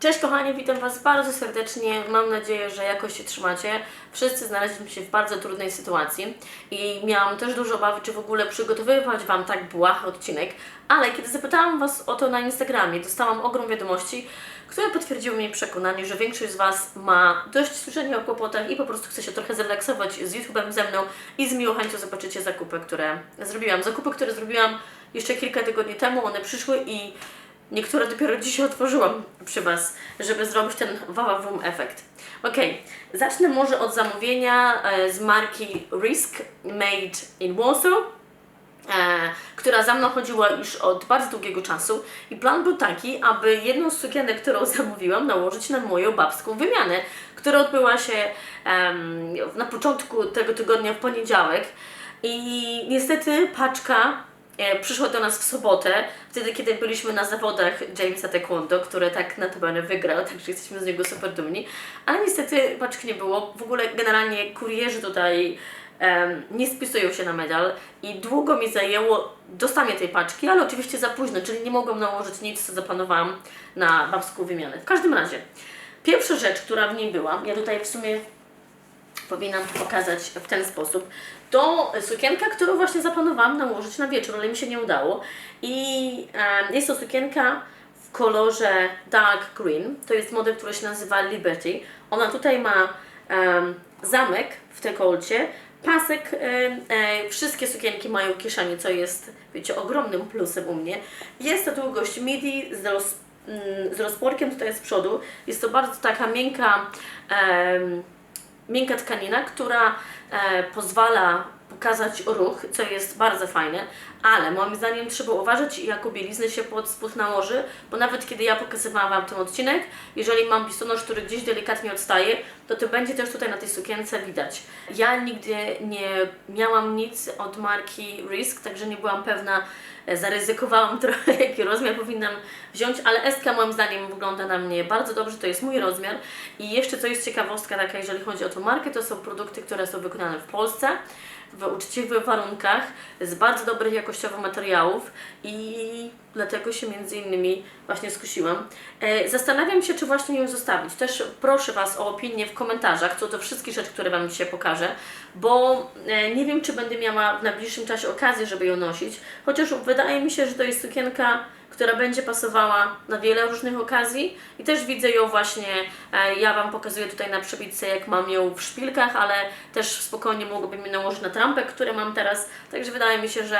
Cześć kochani, witam Was bardzo serdecznie. Mam nadzieję, że jakoś się trzymacie. Wszyscy znaleźliśmy się w bardzo trudnej sytuacji i miałam też dużo obawy, czy w ogóle przygotowywać Wam tak błahy odcinek, ale kiedy zapytałam Was o to na Instagramie, dostałam ogrom wiadomości, które potwierdziły mi przekonanie, że większość z Was ma dość słyszenia o kłopotach i po prostu chce się trochę zrelaksować z YouTube'em ze mną i z miłą chęcią zobaczycie zakupy, które zrobiłam. Zakupy, które zrobiłam jeszcze kilka tygodni temu, one przyszły i Niektóre dopiero dzisiaj otworzyłam przy Was, żeby zrobić ten wawawum efekt. Ok, zacznę może od zamówienia e, z marki Risk Made in Warsaw, e, która za mną chodziła już od bardzo długiego czasu i plan był taki, aby jedną z sukienek, którą zamówiłam, nałożyć na moją babską wymianę, która odbyła się na początku tego tygodnia w poniedziałek i niestety paczka przyszła do nas w sobotę, wtedy kiedy byliśmy na zawodach Jamesa Taekwondo, który tak notabene wygrał, także jesteśmy z niego super dumni, ale niestety paczki nie było. W ogóle generalnie kurierzy tutaj em, nie spisują się na medal i długo mi zajęło dostanie tej paczki, ale oczywiście za późno, czyli nie mogłam nałożyć nic, co zaplanowałam na babską wymianę. W każdym razie, pierwsza rzecz, która w niej była, ja tutaj w sumie powinnam pokazać w ten sposób. To sukienka, którą właśnie zaplanowałam nałożyć na wieczór, ale mi się nie udało. I jest to sukienka w kolorze dark green. To jest model, który się nazywa Liberty. Ona tutaj ma zamek w dekolcie, pasek, e, wszystkie sukienki mają kieszenie, co jest, wiecie, ogromnym plusem u mnie. Jest to długość midi z, roz, mm, z rozporkiem tutaj z przodu. Jest to bardzo taka miękka, miękka tkanina, która e, pozwala pokazać ruch, co jest bardzo fajne, ale moim zdaniem trzeba uważać, jaką bieliznę się pod spód nałoży, bo nawet kiedy ja pokazywałam Wam ten odcinek, jeżeli mam biustonosz, który gdzieś delikatnie odstaje, to to będzie też tutaj na tej sukience widać. Ja nigdy nie miałam nic od marki Risk, także nie byłam pewna, e, zaryzykowałam trochę, jaki rozmiar powinnam wziąć, ale SK moim zdaniem wygląda na mnie bardzo dobrze, to jest mój rozmiar. I jeszcze co jest ciekawostka taka, jeżeli chodzi o tą markę, to są produkty, które są wykonane w Polsce, w uczciwych warunkach, z bardzo dobrych jakościowo materiałów i dlatego się między innymi właśnie skusiłam. E, Zastanawiam się, czy właśnie ją zostawić. Też proszę Was o opinię w komentarzach co do wszystkich rzeczy, które Wam dzisiaj pokażę, bo e, nie wiem, czy będę miała w najbliższym czasie okazję, żeby ją nosić, chociaż wydaje mi się, że to jest sukienka która będzie pasowała na wiele różnych okazji. I też widzę ją właśnie, e, ja Wam pokazuję tutaj na przebitce jak mam ją w szpilkach, ale też spokojnie mogłabym ją nałożyć na trampek, które mam teraz, także wydaje mi się, że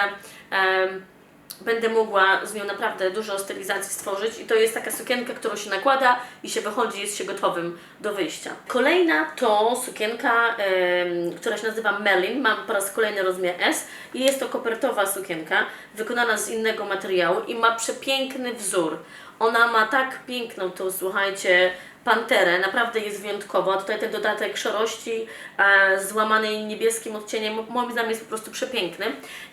będę mogła z nią naprawdę dużo stylizacji stworzyć i to jest taka sukienka, którą się nakłada i się wychodzi, jest się gotowym do wyjścia. Kolejna to sukienka, em, która się nazywa Merlin, mam po raz kolejny rozmiar S i jest to kopertowa sukienka, wykonana z innego materiału i ma przepiękny wzór. Ona ma tak piękną tą, słuchajcie, panterę, naprawdę jest wyjątkowa. Tutaj ten dodatek szarości e, złamanej niebieskim odcieniem, moim zdaniem jest po prostu przepiękny.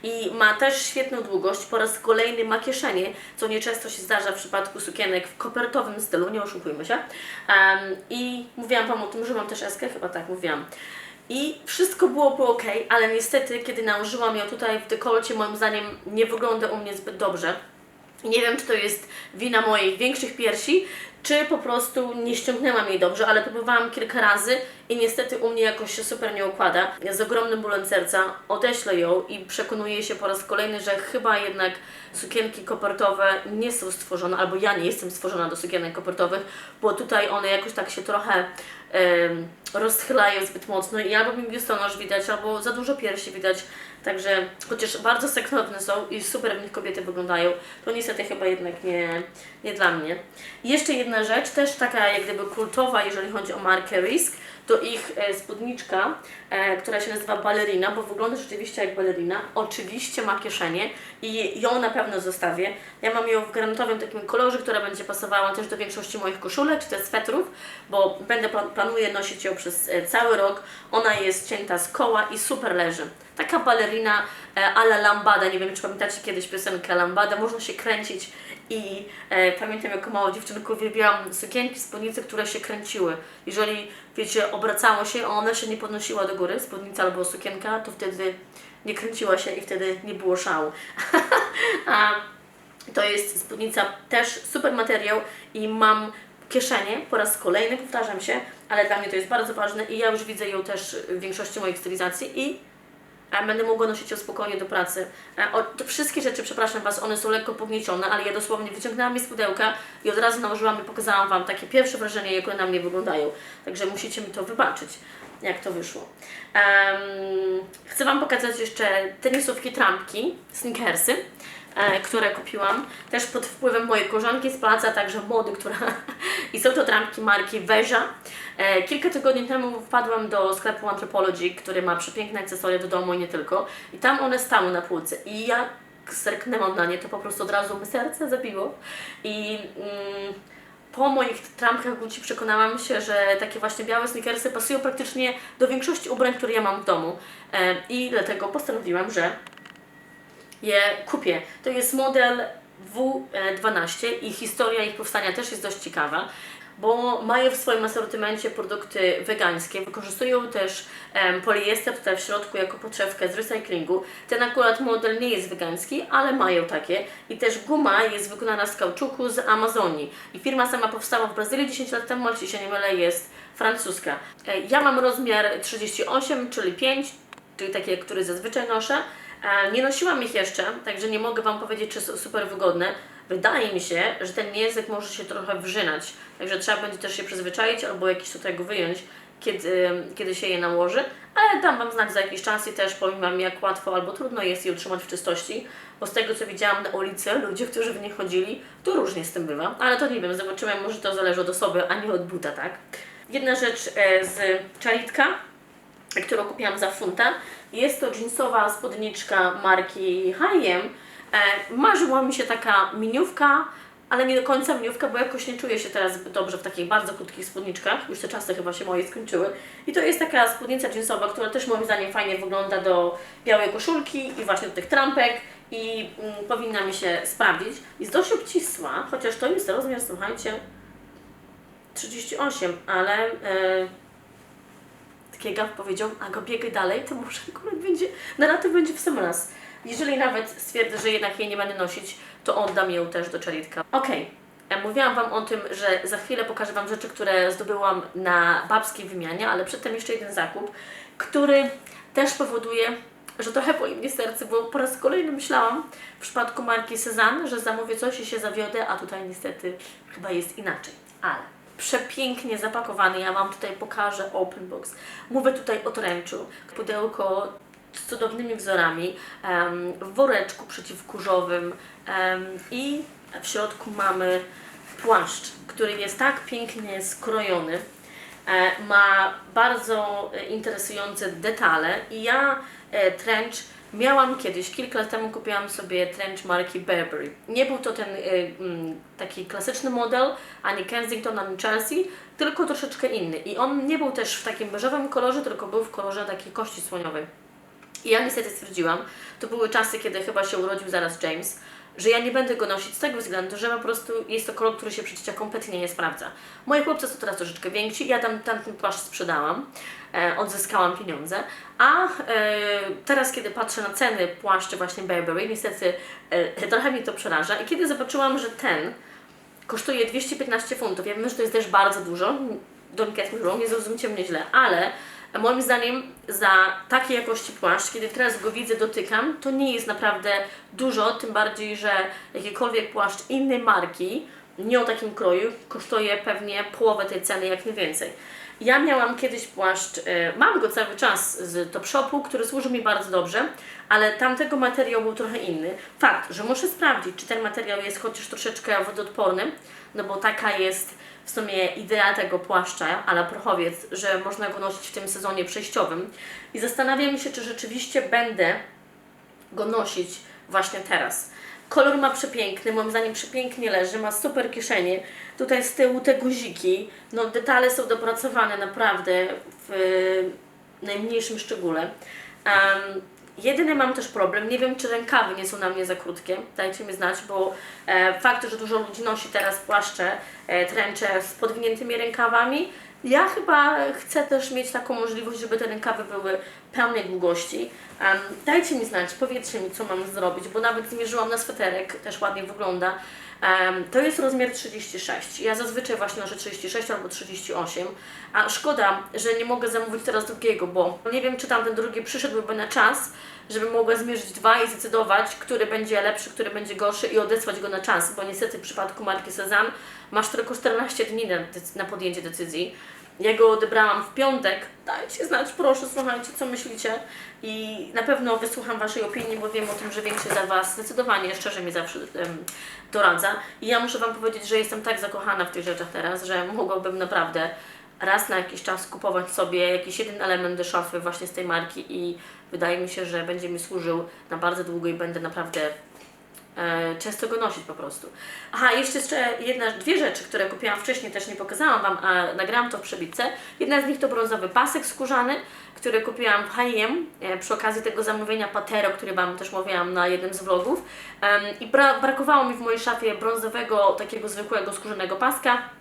I ma też świetną długość, po raz kolejny ma kieszenie, co nieczęsto się zdarza w przypadku sukienek w kopertowym stylu, nie oszukujmy się. Em, I mówiłam Wam o tym, że mam też eskę, chyba tak mówiłam. I wszystko byłoby ok, ale niestety, kiedy nałożyłam ją tutaj w dekolcie, moim zdaniem nie wygląda u mnie zbyt dobrze. Nie wiem, czy to jest wina moich większych piersi, czy po prostu nie ściągnęłam jej dobrze, ale próbowałam kilka razy i niestety u mnie jakoś się super nie układa. Z ogromnym bólem serca odeślę ją i przekonuję się po raz kolejny, że chyba jednak sukienki kopertowe nie są stworzone, albo ja nie jestem stworzona do sukienek kopertowych, bo tutaj one jakoś tak się trochę rozchylają zbyt mocno i albo mi biustonosz widać, albo za dużo piersi widać. Także chociaż bardzo seksowne są i super w nich kobiety wyglądają, to niestety chyba jednak nie, nie dla mnie. Jeszcze jedna rzecz, też taka jak gdyby kultowa, jeżeli chodzi o markę Risk, to ich e, spódniczka, e, która się nazywa balerina, bo wygląda rzeczywiście jak balerina. Oczywiście ma kieszenie i ją na pewno zostawię. Ja mam ją w granatowym takim kolorze, która będzie pasowała też do większości moich koszulek czy też swetrów, bo będę plan- planuję nosić ją przez e, cały rok. Ona jest cięta z koła i super leży. Taka balerina e, a la lambada, nie wiem czy pamiętacie kiedyś piosenkę lambada, można się kręcić i e, pamiętam jako mała dziewczynka uwielbiałam sukienki, spódnice, które się kręciły. Jeżeli, wiecie, obracało się, a ona się nie podnosiła do góry, spódnica albo sukienka, to wtedy nie kręciła się i wtedy nie było szału. a to jest spódnica też super materiał i mam kieszenie, po raz kolejny powtarzam się, ale dla mnie to jest bardzo ważne i ja już widzę ją też w większości moich stylizacji i e, będę mogła nosić ją spokojnie do pracy. O, te wszystkie rzeczy, przepraszam Was, one są lekko pogniecione, ale ja dosłownie wyciągnęłam je z pudełka i od razu nałożyłam i pokazałam Wam takie pierwsze wrażenie, jak one na mnie wyglądają. Także musicie mi to wybaczyć, jak to wyszło. Em, chcę Wam pokazać jeszcze tenisówki trampki, sneakersy, które kupiłam też pod wpływem mojej koleżanki z placa, także mody, która i są to trampki marki Veja. E, kilka tygodni temu wpadłam do sklepu Anthropology, który ma przepiękne akcesoria do domu i nie tylko. I tam one stały na półce. I ja zerknęłam na nie, to po prostu od razu mi serce zabiło. I mm, po moich trampkach Gucci przekonałam się, że takie właśnie białe sneakersy pasują praktycznie do większości ubrań, które ja mam w domu. E, i dlatego postanowiłam, że je kupię. To jest model W12 i historia ich powstania też jest dość ciekawa, bo mają w swoim asortymencie produkty wegańskie, wykorzystują też em, poliester tutaj w środku jako podszewkę z recyklingu. Ten akurat model nie jest wegański, ale mają takie i też guma jest wykonana z kauczuku z Amazonii i firma sama powstała w Brazylii 10 lat temu, jeśli się nie mylę jest francuska. E, Ja mam rozmiar 38, czyli 5, czyli takie, który zazwyczaj noszę. E, Nie nosiłam ich jeszcze, także nie mogę Wam powiedzieć, czy są super wygodne. Wydaje mi się, że ten język może się trochę wrzynać, także trzeba będzie też się przyzwyczaić albo jakiś tutaj go wyjąć, kiedy, kiedy się je nałoży, ale dam Wam znać za jakiś czas i też powiem Wam, jak łatwo albo trudno jest je utrzymać w czystości, bo z tego, co widziałam na ulicy, ludzie, którzy w nie chodzili, to różnie z tym bywa, ale to nie wiem, zobaczymy, może to zależy od osoby, a nie od buta, tak? Jedna rzecz e, z czaritka, którą kupiłam za funta. Jest to jeansowa spódniczka marki H&M. Marzyła mi się taka miniówka, ale nie do końca miniówka, bo jakoś nie czuję się teraz dobrze w takich bardzo krótkich spódniczkach. Już te czasy chyba się moje skończyły. I to jest taka spódnica jeansowa, która też moim zdaniem fajnie wygląda do białej koszulki i właśnie do tych trampek i mm, powinna mi się sprawdzić. Jest dość obcisła, chociaż to jest rozmiar, słuchajcie, 38, ale... E, taki Gaw powiedział, a go biegaj dalej, to może akurat będzie, na lato będzie w raz. Jeżeli nawet stwierdzę, że jednak jej nie będę nosić, to oddam ją też do czaritka. Okej, e, mówiłam Wam o tym, że za chwilę pokażę Wam rzeczy, które zdobyłam na babskiej wymianie, ale przedtem jeszcze jeden zakup, który też powoduje, że trochę boli mnie serce, bo po raz kolejny myślałam w przypadku marki Cezanne, że zamówię coś i się zawiodę, a tutaj niestety chyba jest inaczej. Ale przepięknie zapakowany. Ja Wam tutaj pokażę open box. Mówię tutaj o tręczu. Pudełko z cudownymi wzorami, w woreczku przeciwkurzowym i w środku mamy płaszcz, który jest tak pięknie skrojony. E, ma bardzo interesujące detale i ja e, trench miałam kiedyś, kilka lat temu kupiłam sobie trench marki Burberry. Nie był to ten e, mm, taki klasyczny model, ani Kensington, ani Chelsea, tylko troszeczkę inny. I on nie był też w takim beżowym kolorze, tylko był w kolorze takiej kości słoniowej. I ja niestety stwierdziłam, to były czasy, kiedy chyba się urodził zaraz James, że ja nie będę go nosić z tego względu, że po prostu jest to kolor, który się przecież kompletnie nie sprawdza. Moje chłopcy są teraz troszeczkę więksi, ja tam tamten płaszcz sprzedałam, e, odzyskałam pieniądze, a e, teraz kiedy patrzę na ceny płaszczy właśnie Burberry, niestety e, trochę mnie to przeraża i kiedy zobaczyłam, że ten kosztuje 215 funtów, ja wiem, że to jest też bardzo dużo, don't get me wrong, nie zrozumcie mnie źle, ale moim zdaniem za takiej jakości płaszcz, kiedy teraz go widzę, dotykam, to nie jest naprawdę dużo, tym bardziej, że jakikolwiek płaszcz innej marki, nie o takim kroju, kosztuje pewnie połowę tej ceny, jak nie więcej. Ja miałam kiedyś płaszcz, e, mam go cały czas z Top Shopu, który służy mi bardzo dobrze, ale tamtego materiał był trochę inny. Fakt, że muszę sprawdzić, czy ten materiał jest chociaż troszeczkę wodoodporny, no bo taka jest w sumie idea tego płaszcza, ale prochowiec, że można go nosić w tym sezonie przejściowym. I zastanawiam się, czy rzeczywiście będę go nosić właśnie teraz. Kolor ma przepiękny, moim zdaniem przepięknie leży, ma super kieszenie. Tutaj z tyłu te guziki, no detale są dopracowane naprawdę w najmniejszym szczególe. Um, jedyny mam też problem, nie wiem czy rękawy nie są na mnie za krótkie, dajcie mi znać, bo e, fakt, że dużo ludzi nosi teraz płaszcze, e, tręcze z podwiniętymi rękawami, ja chyba chcę też mieć taką możliwość, żeby te rękawy były pełnej długości. Em, dajcie mi znać, powiedzcie mi, co mam zrobić, bo nawet zmierzyłam na sweterek, też ładnie wygląda. To jest rozmiar 36. Ja zazwyczaj właśnie noszę 36 albo 38, a szkoda, że nie mogę zamówić teraz drugiego, bo nie wiem, czy tamten drugi przyszedłby na czas, żeby mogła zmierzyć dwa i zdecydować, który będzie lepszy, który będzie gorszy i odesłać go na czas, bo niestety w przypadku marki Sezam masz tylko 14 dni na, na podjęcie decyzji. Ja go odebrałam w piątek. Dajcie znać, proszę, słuchajcie, co myślicie. I na pewno wysłucham Waszej opinii, bo wiem o tym, że większość za Was zdecydowanie, szczerze mi zawsze doradza. I ja muszę Wam powiedzieć, że jestem tak zakochana w tych rzeczach teraz, że mogłabym naprawdę raz na jakiś czas kupować sobie jakiś jeden element do szafy właśnie z tej marki i wydaje mi się, że będzie mi służył na bardzo długo i będę naprawdę często go nosić po prostu. Aha, jeszcze, jeszcze jedna, dwie rzeczy, które kupiłam wcześniej, też nie pokazałam Wam, a nagrałam to w przebitce. Jedna z nich to brązowy pasek skórzany, który kupiłam w H&M e, przy okazji tego zamówienia Patero, który Wam też mówiłam na jednym z vlogów. I bra- brakowało mi w mojej szafie brązowego, takiego zwykłego skórzanego paska.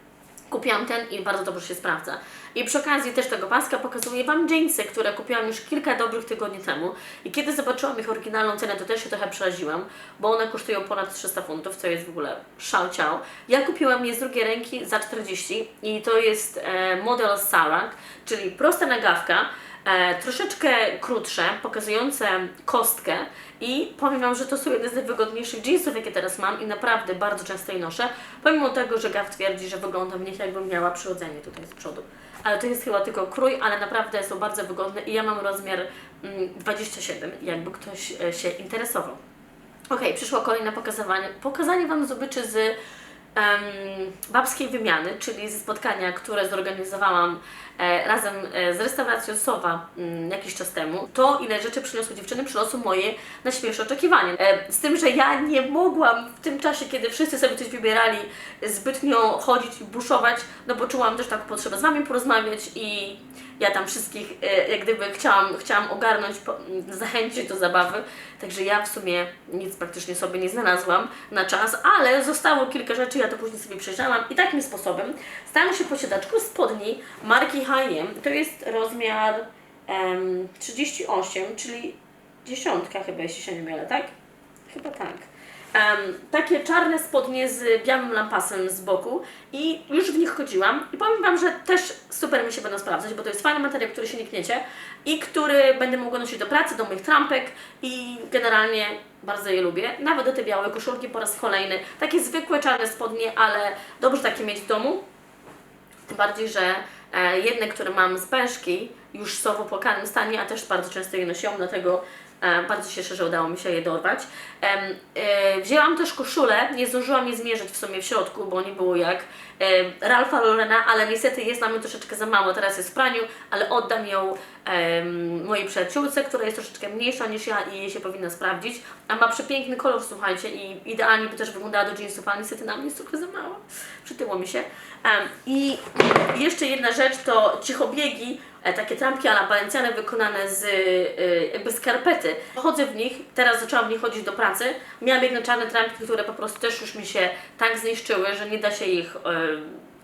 Kupiłam ten i bardzo dobrze się sprawdza. I przy okazji też tego paska pokazuję Wam jeansy, które kupiłam już kilka dobrych tygodni temu. I kiedy zobaczyłam ich oryginalną cenę, to też się trochę przeraziłam, bo one kosztują ponad 300 funtów, co jest w ogóle szał ciał. Ja kupiłam je z drugiej ręki za 40 i to jest e, model Sarah, czyli prosta nagawka, troszeczkę krótsze, pokazujące kostkę i powiem Wam, że to są jedne z najwygodniejszych jeansów, jakie teraz mam i naprawdę bardzo często je noszę, pomimo tego, że Gav twierdzi, że wygląda w nich jakbym miała przyrodzenie tutaj z przodu. Ale to jest chyba tylko krój, ale naprawdę są bardzo wygodne i ja mam rozmiar mm, 27, jakby ktoś e, się interesował. Okej, przyszło kolejne pokazywanie, pokazanie Wam zdobyczy z em, babskiej wymiany, czyli ze spotkania, które zorganizowałam e, razem e, z restauracją Sowa mm, jakiś czas temu. To, ile rzeczy przyniosły dziewczyny, przyniosło moje najśmielsze oczekiwanie. E, z tym, że ja nie mogłam w tym czasie, kiedy wszyscy sobie coś wybierali, zbytnio chodzić i buszować, no bo czułam też taką potrzebę z Wami porozmawiać i ja tam wszystkich e, jak gdyby chciałam, chciałam ogarnąć, zachęcić do zabawy, także ja w sumie nic praktycznie sobie nie znalazłam na czas, ale zostało kilka rzeczy, ja to później sobie przejrzałam i takim sposobem stałam się posiadaczką spodni marki H&M, to jest rozmiar em, 38, czyli dziesiątka chyba, jeśli się nie mylę, tak? Chyba tak. Em, takie czarne spodnie z białym lampasem z boku i już w nich chodziłam i powiem Wam, że też super mi się będą sprawdzać, bo to jest fajny materiał, który się nie kniecie i który będę mogła nosić do pracy, do moich trampek i generalnie bardzo je lubię. Nawet do te białe koszulki po raz kolejny. Takie zwykłe czarne spodnie, ale dobrze takie mieć w domu. Tym bardziej, że jedne, które mam z pęczki, już są w opłakanym stanie, a też bardzo często je nosiłam, dlatego e, bardzo się że udało mi się je dorwać. E, wzięłam też koszulę, nie zdążyłam je zmierzyć w sumie w środku, bo nie było jak e, Ralfa Lorena, ale niestety jest nam troszeczkę za mało, teraz jest w praniu, ale oddam ją mojej przyjaciółce, która jest troszeczkę mniejsza niż ja i jej się powinna sprawdzić, a ma przepiękny kolor, słuchajcie, i idealnie by też wyglądała do jeansów, ale niestety na mnie jest trochę za mała, przytyło mi się. I jeszcze jedna rzecz to cichobiegi, e, takie trampki ala balenciane wykonane z e, jakby skarpety. Chodzę w nich, teraz zaczęłam w nich chodzić do pracy. Miałam jedne czarne trampki, które po prostu też już mi się tak zniszczyły, że nie da się ich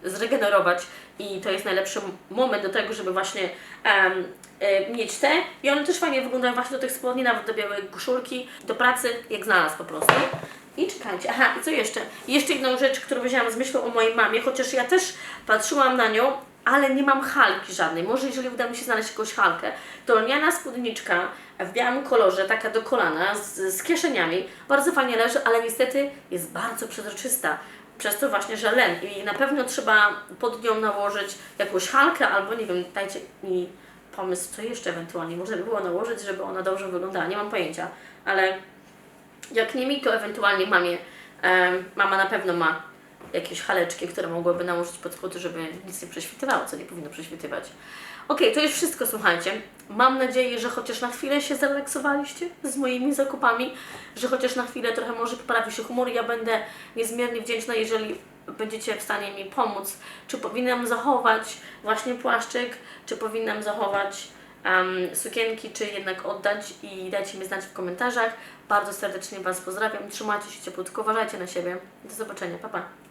zregenerować i to jest najlepszy moment do tego, żeby właśnie em, e, mieć te. I one też fajnie wyglądają właśnie do tych spodni, nawet do białej koszulki, do pracy, jak znalazł po prostu. I czekajcie, aha, i co jeszcze? Jeszcze jedną rzecz, którą wzięłam z myślą o mojej mamie, chociaż ja też patrzyłam na nią, ale nie mam halki żadnej. Może jeżeli uda mi się znaleźć jakąś halkę, to lniana spódniczka w białym kolorze, taka do kolana, z, z kieszeniami, bardzo fajnie leży, ale niestety jest bardzo przezroczysta. Przez to właśnie, że len i na pewno trzeba pod nią nałożyć jakąś halkę albo nie wiem, dajcie mi pomysł, co jeszcze ewentualnie można by było nałożyć, żeby ona dobrze wyglądała. Nie mam pojęcia, ale jak nie mi, to ewentualnie mamie. Em, mama na pewno ma jakieś haleczki, które mogłyby nałożyć pod spód, żeby nic nie prześwitywało, co nie powinno prześwitywać. Okej, to już wszystko, słuchajcie. Mam nadzieję, że chociaż na chwilę się zrelaksowaliście z moimi zakupami, że chociaż na chwilę trochę może poprawi się humor. Ja będę niezmiernie wdzięczna, jeżeli będziecie w stanie mi pomóc. Czy powinnam zachować właśnie płaszczyk, czy powinnam zachować em, sukienki, czy jednak oddać i dajcie mi znać w komentarzach. Bardzo serdecznie Was pozdrawiam, trzymajcie się cieplutko, uważajcie na siebie. Do zobaczenia, pa pa!